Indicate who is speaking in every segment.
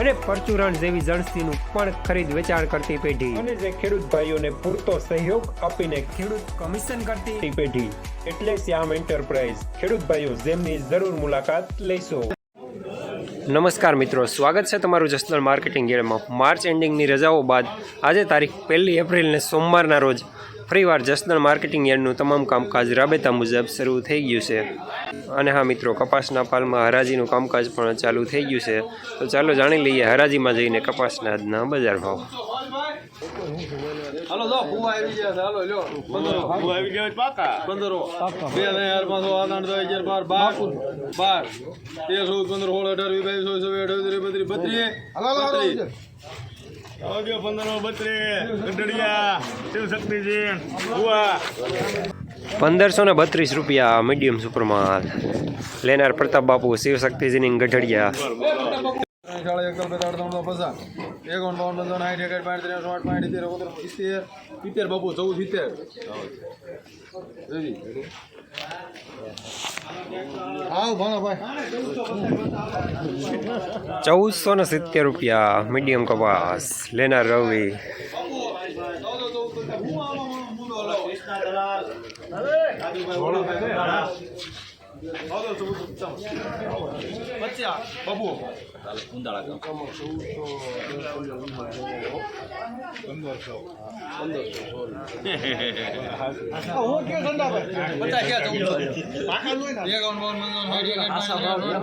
Speaker 1: અને પરચુરણ જેવી જણસીનું પણ ખરીદ વેચાણ કરતી પેઢી. અને જે ખેડૂત ભાઈઓને પૂરતો સહયોગ આપીને ખેડૂત કમિશન કરતી પેઢી. એટલે શ્યામ એન્ટરપ્રાઇઝ ખેડૂત ભાઈઓ જેમની જરૂર મુલાકાત લેશો. નમસ્કાર મિત્રો સ્વાગત છે તમારું જસદણ માર્કેટિંગ ગેડમાં માર્ચ એન્ડિંગની રજાઓ બાદ આજે તારીખ પહેલી એપ્રિલને સોમવારના રોજ ફરીવાર જસદણ માર્કેટિંગ યાર્ડનું તમામ કામકાજ રાબેતા મુજબ શરૂ થઈ ગયું છે. અને હા મિત્રો કપાસના પાલમાં હરાજીનું કામકાજ પણ ચાલુ થઈ ગયું છે. તો ચાલો જાણી લઈએ હરાજીમાં જઈને કપાસના આજના બજાર ભાવ.
Speaker 2: હાલો જો ફુવા આવી ગયા છે. હાલો લ્યો. પંદરો. ચૌદ પંદર સોળ અઢાર વીસ બાવીસ ચોવીસ ચોવીસ અઠાવીસ બત્રીસ
Speaker 3: ગઢડિયા શિવ શક્તિજી ભુવા.
Speaker 1: પંદરસો ને બત્રીસ રૂપિયા મીડિયમ સુપરમાલ. લેનાર પ્રતાપ બાપુ શિવશક્તિજીની ગઢડિયા.
Speaker 2: શાળા એકલ બેતાળ ત્રણસો પચાસ એકોણ બાવન પંચાવન સાઠ એકાઠ પાંચ ત્રેસઠ આઠ પાંચ સિત્તેર ઓગણ સિત્તેર સિત્તેર બાપુ ચૌદ સિત્તેર.
Speaker 1: ચૌદસો ને સિત્તેર રૂપિયા મીડિયમ કપાસ. લેનાર રવિ.
Speaker 2: બાબુ એકાવન બાવન પંચાવન સાઠ એકાઠ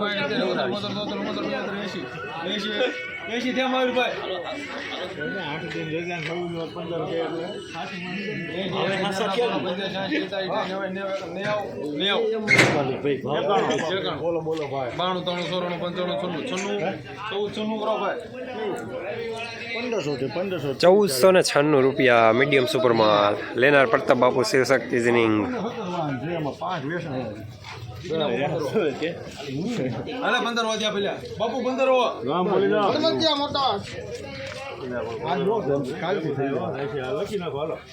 Speaker 2: પાંચ ત્રેસઠ આઠ પાંચ સિત્તેર ઓગણ પંદર પંદર એસી એસી મારું ભાઈ
Speaker 3: આઠ દિન રજા ચૌદ પંદર કે બોલો બોલો ભાઈ
Speaker 2: બાણું ત્રણું સોરાણું પંચાણું છન્નું છન્નું ચૌદ છન્નું કરો ભાઈ
Speaker 3: પંદરસો થી પંદરસો
Speaker 1: ચૌદસો ને છન્નું રૂપિયા મીડિયમ સુપરમાલ લેનાર પ્રતાપ બાપુ શિવશક્તિજીની
Speaker 3: એમાં પાંચ વ્યસન
Speaker 2: પંદર વાગ્યા પેલા બાપુ પંદર હો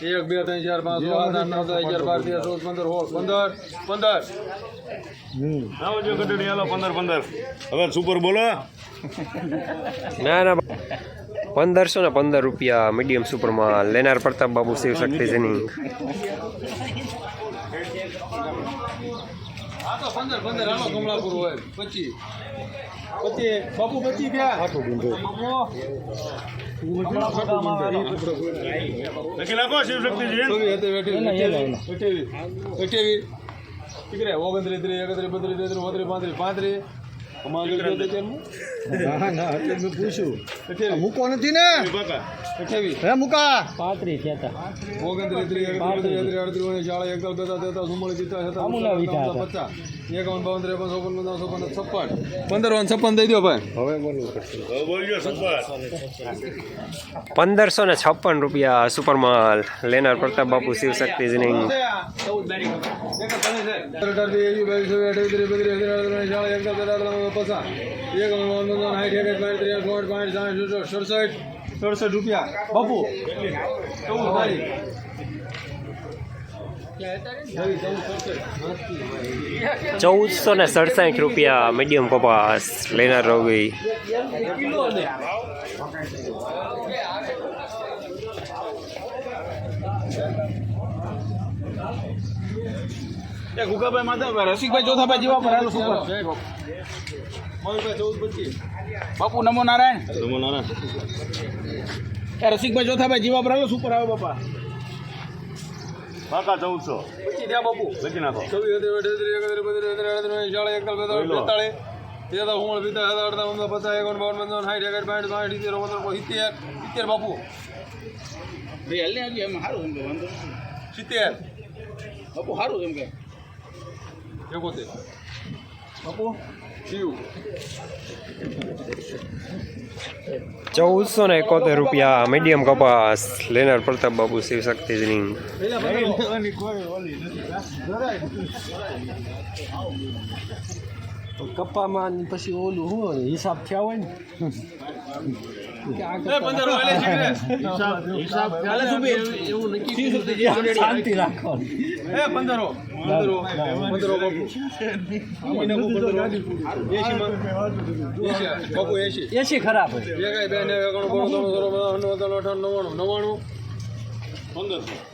Speaker 2: એક બે ત્રણ ચાર પાંચ છ સાત આઠ નવ દસ અગિયાર બાર તેર ચૌદ પંદર સોળ પંદર પંદર.
Speaker 3: હાલો પંદર પંદર. હવે સુપર બોલો.
Speaker 1: ના ના પંદરસો ને પંદર રૂપિયા મીડિયમ સુપરમાલ લેનાર પ્રતાપ બાબુ શિવ શક્તિ શિવશક્તિજીની
Speaker 2: હા તો પંદર પંદર. હાલો કમલાપુર હોય. પચીસ. પચીસ. બાપુ ઓગણત્રીસ ત્રીસ એકત્રીસ બત્રીસ તેત્રીસ ચોત્રીસ પાંત્રીસ પાંત્રીસ. અમારે પૂછ્યું. મૂકો નથી ને?
Speaker 3: બાકા
Speaker 2: અઠ્યાવીસ
Speaker 3: હે મુકા.
Speaker 2: ઓગણત્રીસ હતા અડત્રીસ ચાળીસ સત્તાવીસ પચાસ. એકાવન બાવન ત્રેપન ચોપન છપ્પન છપ્પન. પંદર વન છપ્પન દઈ દો ભાઈ.
Speaker 3: હવે બોલજો સુપર.
Speaker 1: પંદરસો ને છપ્પન રૂપિયા સુપરમાલ લેનાર પ્રતાપ બાપુ શિવશક્તિજીની
Speaker 2: સડસઠ રૂપિયા. બાપુ
Speaker 1: ચૌદસો ને સડસાઠ રૂપિયા મીડિયમ કપાસ લેનાર રવિ
Speaker 3: એ ગુગાભાઈ માધવભાઈ રસિકભાઈ ચોથાભાઈ જીવા પર હાલો સુપર બાપુ નમો નારાયણ. નમો નારાયણ એ રસિકભાઈ ચોથાભાઈ જીવા પર હાલો સુપર આવે બાપા. બાકા ચૌદસો.
Speaker 2: પચીસ થયા બાપુ.
Speaker 3: લખી નાખો.
Speaker 2: બેતાલીસ બેતાલીસ તેતાલીસ ઓગણ પિસ્તાલીસ સત્તાવીસ અડતાલીસ ઓગણપચાસ પચાસ એકાવન બાવન પંચાવન સાઠ એકાઠ પાંઠ સાઠ સિત્તેર ઓગણત્રીસ સિત્તેર સિત્તેર બાપુ. સિત્તેર.
Speaker 3: બાપુ સારું એમ કે
Speaker 2: એકોતેર
Speaker 1: ચૌદસો ને એકોતેર રૂપિયા મીડિયમ કપાસ લેનાર પ્રતાપ બાબુ શિવ શક્તિજની
Speaker 4: કપ્પામાં પછી ઓલું શું હિસાબ થયા હોય ને શાંતિ
Speaker 2: પંદરો પંદરો પંદરો એસી એસી
Speaker 4: ખરાબ
Speaker 2: નવ્વાણું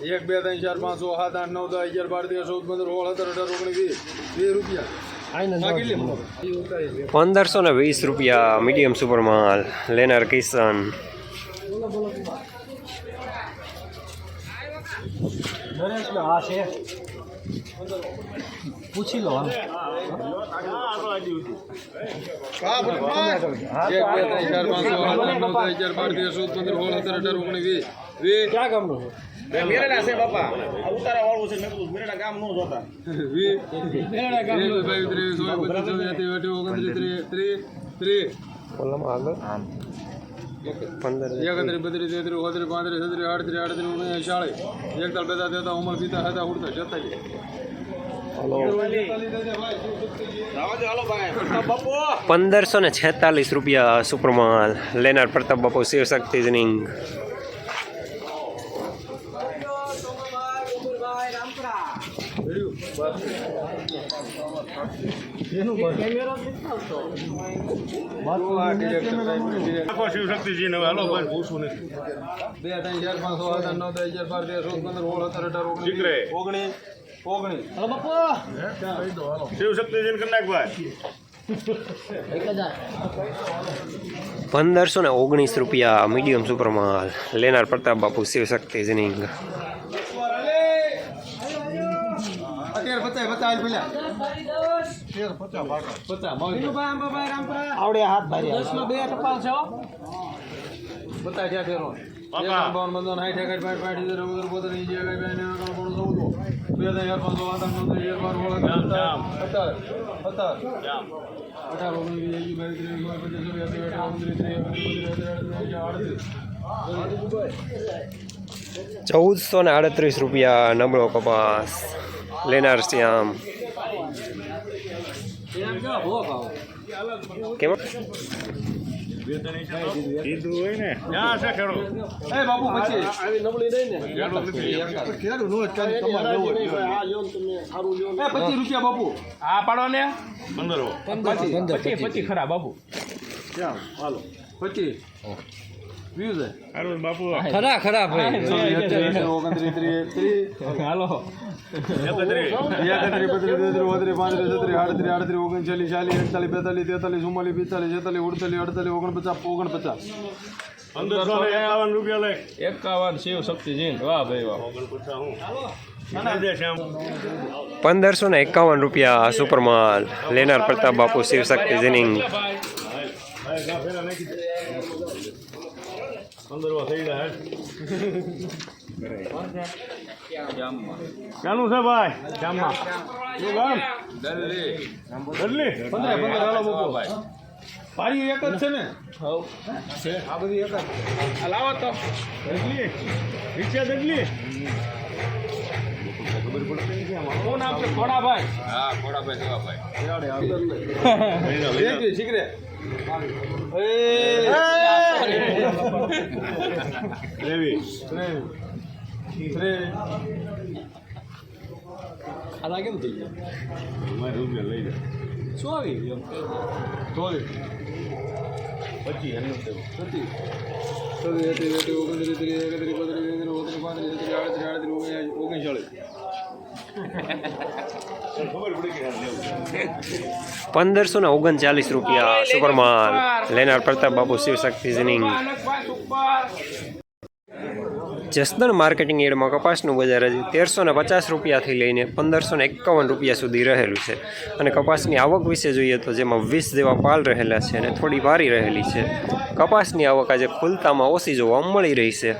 Speaker 2: એક બે ત્રણ ચાર પાંચ છ સાત આઠ નવ દસ અગિયાર બાર તેર ચૌદ પંદર સોળ સત્તર અઢાર ઓગણીસ વીસ. વીસ રૂપિયા.
Speaker 1: પંદરસો ને વીસ રૂપિયા મીડિયમ સુપર માલ લેનાર
Speaker 4: છે. પૂછી લો ક્યાં
Speaker 3: મેરેડા છે બાપા આ ઉતારા વાળું છે મેં કીધું મેરેડા ગામ નો જોતા
Speaker 2: વીસ એકવીસ, બાવીસ, ત્રેવીસ, ચોવીસ, પચીસ, છવ્વીસ, સત્યાવીસ, અઠ્યાવીસ, ઓગણત્રીસ, ત્રીસ, ત્રીસ, ત્રીસ.
Speaker 1: આગળ પંદર
Speaker 2: એકત્રીસ બત્રીસ તેત્રીસ ચોત્રીસ પાંત્રીસ છત્રીસ આડત્રીસ આડત્રીસ ઓગણીસ ચાળીસ એકતાલ બેતા તેતા ઉમર પિતા હતા ઉડતા છતાલીસ
Speaker 3: રાવા દો હાલો ભાઈ પ્રતાપ બાપુ
Speaker 1: પંદરસો ને છેતાલીસ રૂપિયા સુપર માલ લેનાર પ્રતાપ બાપુ શિવ શક્તિજની
Speaker 3: શિવશક્તિજી હાલો ભાઈ પૂછવું નથી
Speaker 2: બે ત્રણ ચાર પાંચ છ નવ દસ અગિયાર બાર તેર ચૌદ પંદર સોળ સત્તર અઢાર ઓગણીસ ઓગણીસ ઓગણીસ
Speaker 3: શિવશક્તિજી કરી નાખ ભાઈ
Speaker 1: પંદરસો ને ઓગણીસ રૂપિયા મીડિયમ સુપરમાં લેનાર પ્રતાપ બાપુ શિવ શક્તિજની
Speaker 2: અત્યારે પચાસ પચાસ પેલા પચાસ
Speaker 4: આવડે હાથ બે ટપાલ હો.
Speaker 2: પચાસ. બે ચાર, પાંચસો, છવ્વીસ, સત્યાવીસ, અઠ્યાવીસ, ઓગણત્રીસ, ત્રીસ, એકત્રીસ, બત્રીસ, આડત્રીસ.
Speaker 1: ચૌદસો ને આડત્રીસ રૂપિયા નબળો કપાસ લેનાર શ્યામ
Speaker 2: કેવો પછી
Speaker 4: આવી
Speaker 2: રૂપિયા બાપુ.
Speaker 3: આ પાડો પછી ખરા બાપુ.
Speaker 2: ક્યાં હાલો. 25
Speaker 3: અરુણ બાપુ
Speaker 4: ખરા ખરા ભાઈ
Speaker 2: ઓગણત્રીસ ઓગણચાલીસ ચાલીસ એકતાલીસ બેતાલીસ તેતાલીસ ચુમ્માલીસ પિસ્તાલીસ છેતાલીસ ઉડતાલીસ અડતાલીસ ઓગણપચાસ ઓગણપચાસ
Speaker 3: પંદરસો રૂપિયા લે
Speaker 4: એકાવન શિવ શક્તિ જીન વાહ ભાઈ વાહ
Speaker 1: પંદરસો ને એકાવન રૂપિયા સુપરમાલ લેનાર પ્રતાપ બાપુ શિવ શક્તિ જીનિંગ
Speaker 3: પંદરો થઈ ગયા ચાલુ છે ભાઈ? જામમાં. શું ગામ?
Speaker 2: દલ્લી.
Speaker 3: દલ્લી
Speaker 2: પંદર, પંદર, હાલો બોપો
Speaker 3: ભાઈ. પારી એક જ છે ને?
Speaker 2: આ બધી એક જ.
Speaker 3: લાવો તો. દલ્લી રિક્ષા દલ્લી કોણ આપશે ખોડાભાઈ.
Speaker 2: હા, ખોડાભાઈ, દેવાભાઈ. શીખરે.
Speaker 4: ખાલા કેમ થઈ ગયા
Speaker 3: અમારે રૂપિયા લઈ જાય
Speaker 4: શું આવી
Speaker 2: ચોવીસ.
Speaker 3: પછી
Speaker 2: પચીસ. છવ્વીસ, અઠ્યાવીસ, અઠ્યાવીસ, ઓગણત્રીસ, ત્રીસ, એકત્રીસ, બત્રીસ, તેત્રીસ, ચોત્રીસ, પાંત્રીસ,
Speaker 1: પંદરસો ને ઓગણચાલીસ રૂપિયા સુપર. માલ લેનાર પ્રતાપ બાબુ શિવ શક્તિજની જસદણ માર્કેટિંગ એડમાં કપાસનું બજાર હજી તેરસો ને પચાસ રૂપિયાથી લઈને પંદરસો ને એકાવન રૂપિયા સુધી રહેલું છે. અને કપાસની આવક વિશે જોઈએ તો જેમાં વીસ જેવા પાલ રહેલા છે અને થોડી ભારી રહેલી છે. કપાસની આવક આજે ખુલતામાં ઓછી જોવા મળી રહી છે.